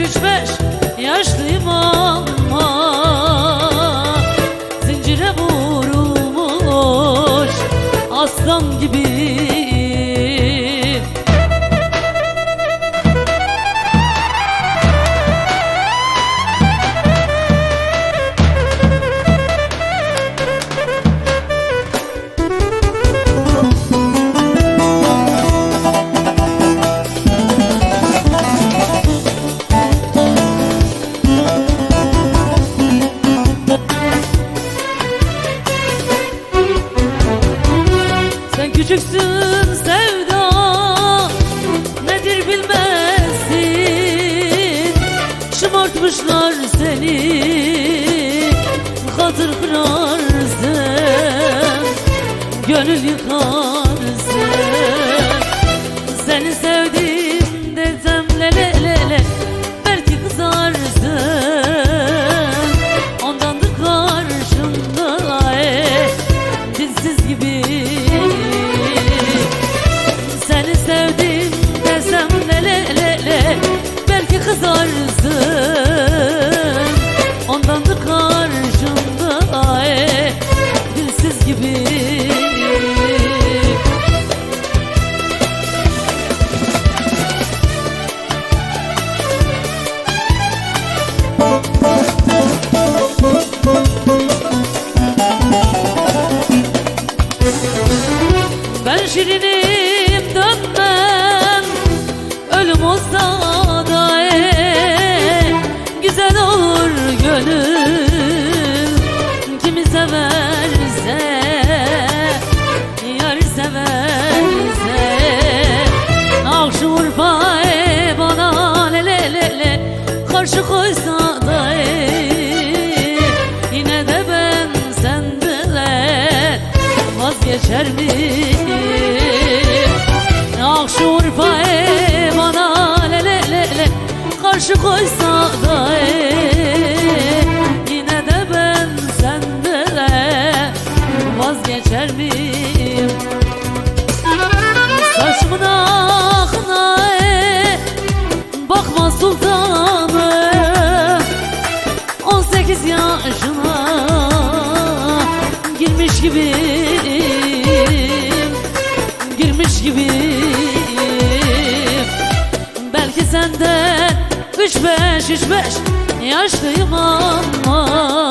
üç beş yaşlıyım ama Küçüksün sevda. Nedir bilmezsin? Şımartmışlar seni. Hatır kırarsın Gönül yıkar. bakarsın Ondandır karşımda e, dilsiz gibi. Ben şirinim dönmem Ölüm uzak geçer mi? senden. Üç beş üç beş. Yaşlıyım ama.